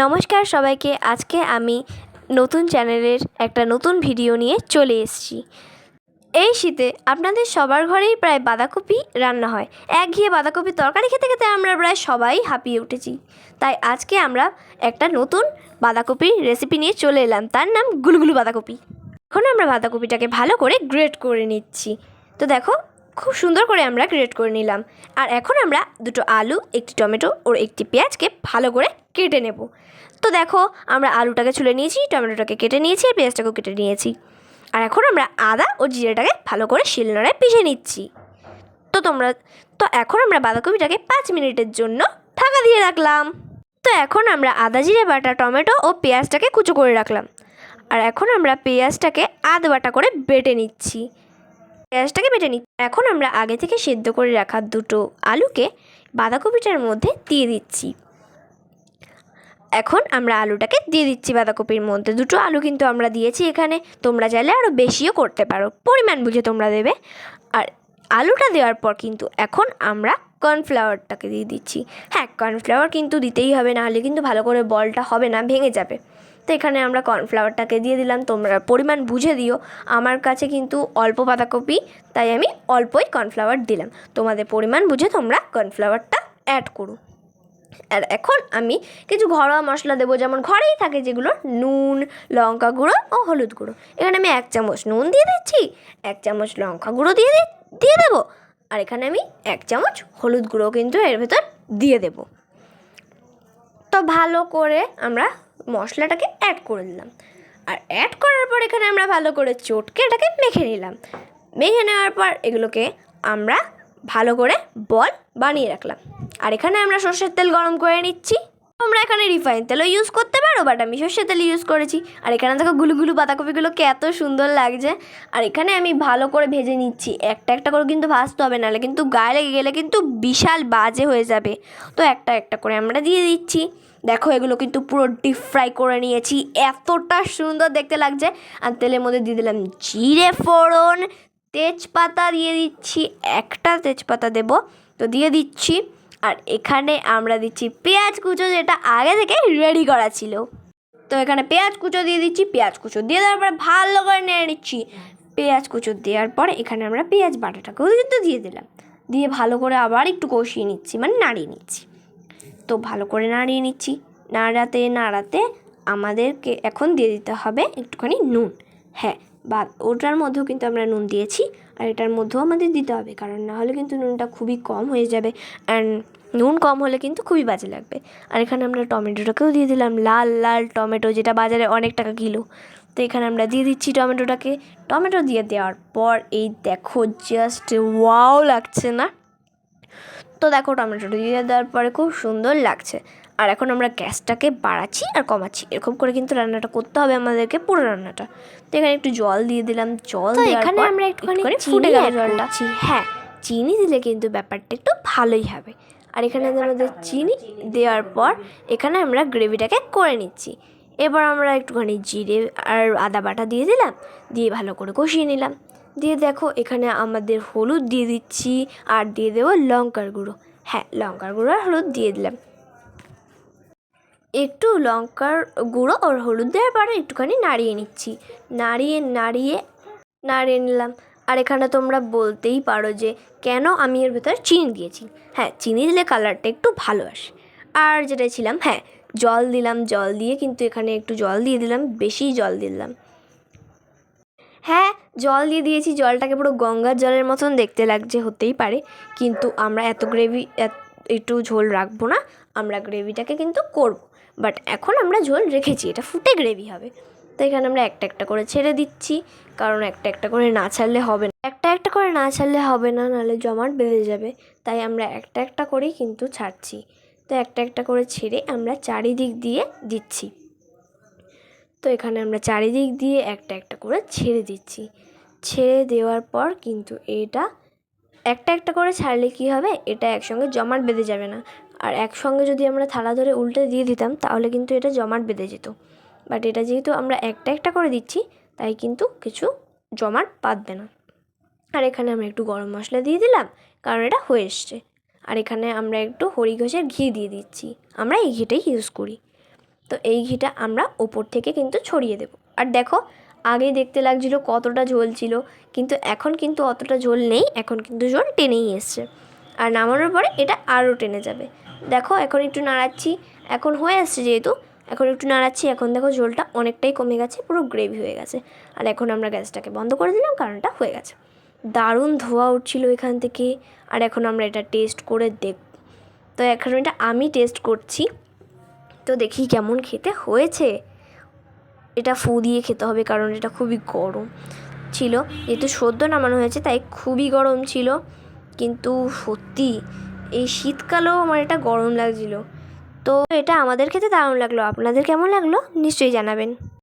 নমস্কার সবাইকে, আজকে আমি নতুন চ্যানেলের একটা নতুন ভিডিও নিয়ে চলে এসেছি। এই শীতে আপনাদের সবার ঘরেই প্রায় বাঁধাকপি রান্না হয়। একঘিয়ে বাঁধাকপির তরকারি খেতে খেতে আমরা প্রায় সবাই হাঁপিয়ে উঠেছি। তাই আজকে আমরা একটা নতুন বাঁধাকপির রেসিপি নিয়ে চলে এলাম। তার নাম গুলগুলু বাঁধাকপি। এখন আমরা বাঁধাকপিটাকে ভালো করে গ্রেট করে নিচ্ছি। তো দেখো খুব সুন্দর করে আমরা গ্রেট করে নিলাম। আর এখন আমরা দুটো আলু, একটি টমেটো ও একটি পেঁয়াজকে ভালো করে কেটে নেব। তো দেখো, আমরা আলুটাকে ছুলে নিয়েছি, টমেটোটাকে কেটে নিয়েছি, আর পেঁয়াজটাকেও কেটে নিয়েছি। আর এখন আমরা আদা ও জিরেটাকে ভালো করে শিলনোড়ায় পিষে নিচ্ছি। তো তোমরা, তো এখন আমরা বাঁধাকপিটাকে পাঁচ মিনিটের জন্য ঢাকা দিয়ে রাখলাম। তো এখন আমরা আদা, জিরে বাটা, টমেটো ও পেঁয়াজটাকে কুচো করে রাখলাম। আর এখন আমরা পেঁয়াজটাকে আধ বাটা করে বেটে নিচ্ছি। পেঁয়াজটাকে বেটে নিচ্ছি এখন আমরা আগে থেকে সেদ্ধ করে রাখা দুটো আলুকে বাঁধাকপিটার মধ্যে দিয়ে দিচ্ছি। এখন আমরা আলুটাকে দিয়ে দিচ্ছি বাঁধাকপির মধ্যে। দুটো আলু কিন্তু আমরা দিয়েছি এখানে। তোমরা চাইলে আরও বেশিও করতে পারো। পরিমাণ বুঝে তোমরা দেবে। আর আলুটা দেওয়ার পর কিন্তু এখন আমরা কর্নফ্লাওয়ারটাকে দিয়ে দিচ্ছি। হ্যাঁ কর্নফ্লাওয়ার কিন্তু দিতেই হবে, নাহলে কিন্তু ভালো করে বলটা হবে না, ভেঙে যাবে। তো এখানে আমরা কর্নফ্লাওয়ারটাকে দিয়ে দিলাম। তোমরা পরিমাণ বুঝে দিও। আমার কাছে কিন্তু অল্প বাঁধাকপি, তাই আমি অল্পই কর্নফ্লাওয়ার দিলাম। তোমাদের পরিমাণ বুঝে তোমরা কর্নফ্লাওয়ারটা অ্যাড করো। আর এখন আমি কিছু ঘরোয়া মশলা দেবো, যেমন ঘরেই থাকে যেগুলো নুন, লঙ্কা গুঁড়ো ও হলুদ গুঁড়ো। এখানে আমি এক চামচ নুন দিয়ে দিচ্ছি, এক চামচ লঙ্কা গুঁড়ো দিয়ে দিয়ে দেবো। আর এখানে আমি এক চামচ হলুদ গুঁড়ো কিন্তু এর ভেতর দিয়ে দেব। তো ভালো করে আমরা মশলাটাকে অ্যাড করে নিলাম। আর অ্যাড করার পর এখানে আমরা ভালো করে চটকে এটাকে মেখে নিলাম। মেখে নেওয়ার পর এগুলোকে আমরা ভালো করে বল বানিয়ে রাখলাম। আর এখানে আমরা সর্ষের তেল গরম করে নিচ্ছি। তোমরা এখানে রিফাইন তেলও ইউজ করতে পারো বাট আমি সর্ষের তেল ইউজ করেছি। আর এখানে দেখো গুলুগুলু বাঁধাকপিগুলোকে এত সুন্দর লাগছে। আর এখানে আমি ভালো করে ভেজে নিচ্ছি। একটা একটা করে কিন্তু ভাজতে হবে, নাহলে কিন্তু গায়ে লেগে গেলে কিন্তু বিশাল বাজে হয়ে যাবে। তো একটা একটা করে আমরা দিয়ে দিচ্ছি। দেখো এগুলো কিন্তু পুরো ডিপ ফ্রাই করে নিয়েছি। এতটা সুন্দর দেখতে লাগছে। আর তেলের মধ্যে দিয়ে দিলাম জিরে ফোড়ন, তেজপাতা দিয়ে দিচ্ছি। একটা তেজপাতা দেব। তো দিয়ে দিচ্ছি। আর এখানে আমরা দিচ্ছি পেঁয়াজ কুচো যেটা আগে থেকে রেডি করা ছিল। তো এখানে পেঁয়াজ কুচো দিয়ে দিচ্ছি, পেঁয়াজ কুচো দিয়ে দেওয়ার পরে ভালো করে নেড়ে নিচ্ছি। পেঁয়াজ কুচো দেওয়ার পরে এখানে আমরা পেঁয়াজ বাটাটাকেও কিন্তু দিয়ে দিলাম। দিয়ে ভালো করে আবার একটু কষিয়ে নিচ্ছি মানে নাড়িয়ে নিচ্ছি। তো ভালো করে নাড়িয়ে নিচ্ছি। নাড়াতে নাড়াতে আমাদেরকে এখন দিয়ে দিতে হবে একটুখানি নুন। হ্যাঁ বা ওটার মধ্যেও কিন্তু আমরা নুন দিয়েছি। আর এটার মধ্যেও আমাদের দিতে হবে, কারণ না হলে কিন্তু নুনটা খুবই কম হয়ে যাবে অ্যান্ড নুন কম হলে কিন্তু খুবই বাজে লাগবে। আর এখানে আমরা টমেটোটাকেও দিয়ে দিলাম, লাল লাল টমেটো যেটা বাজারে অনেক টাকা কিলো। তো এখানে আমরা দিয়ে দিচ্ছি টমেটোটাকে। টমেটো দিয়ে দেওয়ার পর এই দেখো জাস্ট ওয়াও লাগছে না? তো দেখো টমেটোটা দিয়ে দেওয়ার পরে খুব সুন্দর লাগছে। আর এখন আমরা গ্যাসটাকে বাড়াচ্ছি আর কমাচ্ছি। এরকম করে কিন্তু রান্নাটা করতে হবে আমাদেরকে পুরো রান্নাটা। তো এখানে একটু জল দিয়ে দিলাম। জল এখানে আমরা একটুখানি ফুটে গেল জলটা। হ্যাঁ চিনি দিলে কিন্তু ব্যাপারটা একটু ভালোই হবে। আর এখানে আমাদের চিনি দেওয়ার পর এখানে আমরা গ্রেভিটাকে করে নিচ্ছি। এবার আমরা একটুখানি জিরে আর আদা বাটা দিয়ে দিলাম দিয়ে ভালো করে কষিয়ে নিলাম। দিয়ে দেখো এখানে আমাদের হলুদ দিয়ে দিচ্ছি আর দিয়ে দেবো লঙ্কার গুঁড়ো। হ্যাঁ লঙ্কার গুঁড়ো আর হলুদ দিয়ে দিলাম। একটু লঙ্কার গুঁড়ো আর হলুদ দেওয়ার পরে একটুখানি নাড়িয়ে নিচ্ছি। নাড়িয়ে নাড়িয়ে নাড়িয়ে নিলাম। আর এখানে তোমরা বলতেই পারো যে কেন আমি এর ভেতরে চিনি দিয়েছি। হ্যাঁ চিনি দিলে কালারটা একটু ভালো আসে। আর যেটা ছিলাম হ্যাঁ জল দিলাম, জল দিয়ে কিন্তু এখানে একটু জল দিয়ে দিলাম, বেশি জল দিলাম। হ্যাঁ জল দিয়ে দিয়েছি, জলটাকে পুরো গঙ্গার জলের মতন দেখতে লাগছে, হতেই পারে। কিন্তু আমরা এত গ্রেভি একটু ঝোল রাখব না, আমরা গ্রেভিটাকে কিন্তু করব। বাট এখন আমরা ঝোল রেখেছি, এটা ফুটে গ্রেভি হবে। তো এখানে আমরা একটা একটা করে ছেড়ে দিচ্ছি, কারণ একটা একটা করে না ছাড়লে হবে না। একটা একটা করে না ছাড়লে হবে না, নাহলে জমাট বেঁধে যাবে। তাই আমরা একটা একটা করেই কিন্তু ছাড়ছি। তো একটা একটা করে ছেড়ে আমরা চারিদিক দিয়ে দিচ্ছি। তো এখানে আমরা চারিদিক দিয়ে একটা একটা করে ছেড়ে দিচ্ছি। ছেড়ে দেওয়ার পর কিন্তু এটা একটা একটা করে ছাড়লে কি হবে? এটা একসঙ্গে জমাট বেঁধে যাবে না। আর একসঙ্গে যদি আমরা থালা ধরে উল্টে দিয়ে দিতাম, তাহলে কিন্তু এটা জমাট বেঁধে যেত। বাট এটা যেহেতু আমরা একটা একটা করে দিচ্ছি, তাই কিন্তু কিছু জমাট বাঁধবে না। আর এখানে আমরা একটু গরম মশলা দিয়ে দিলাম, কারণ এটা হয়ে এসছে। আর এখানে আমরা একটু হরি ঘষের ঘি দিয়ে দিচ্ছি, আমরা এই ঘিটাই ইউজ করি। তো এই ঘিটা আমরা ওপর থেকে কিন্তু ছড়িয়ে দেবো। আর দেখো, আগে দেখতে লাগছিল কতটা ঝোল ছিল, কিন্তু এখন কিন্তু অতটা ঝোল নেই, এখন কিন্তু ঝোল টেনেই এসছে। আর নামানোর পরে এটা আরও টেনে যাবে। দেখো, এখন একটু নাড়াচ্ছি। এখন হয়ে আসছে যেহেতু, এখন একটু নাড়াচ্ছি। এখন দেখো ঝোলটা অনেকটাই কমে গেছে, পুরো গ্রেভি হয়ে গেছে। আর এখন আমরা গ্যাসটাকে বন্ধ করে দিলাম কারণটা হয়ে গেছে। দারুণ ধোয়া উঠছিল এখান থেকে, আর এখন আমরা এটা টেস্ট করে দেখ, তো এখন এটা আমি টেস্ট করছি। তো দেখি কেমন খেতে হয়েছে। এটা ফু দিয়ে খেতে হবে, কারণ এটা খুবই গরম ছিল। যেহেতু সদ্য নামানো হয়েছে, তাই খুবই গরম ছিল। কিন্তু সত্যি এই শীতকালেও আমার এটা গরম লাগছিল। তো এটা আমাদের খেতে দারুণ লাগল। আপনাদের কেমন লাগল? নিশ্চয়ই জানাবেন।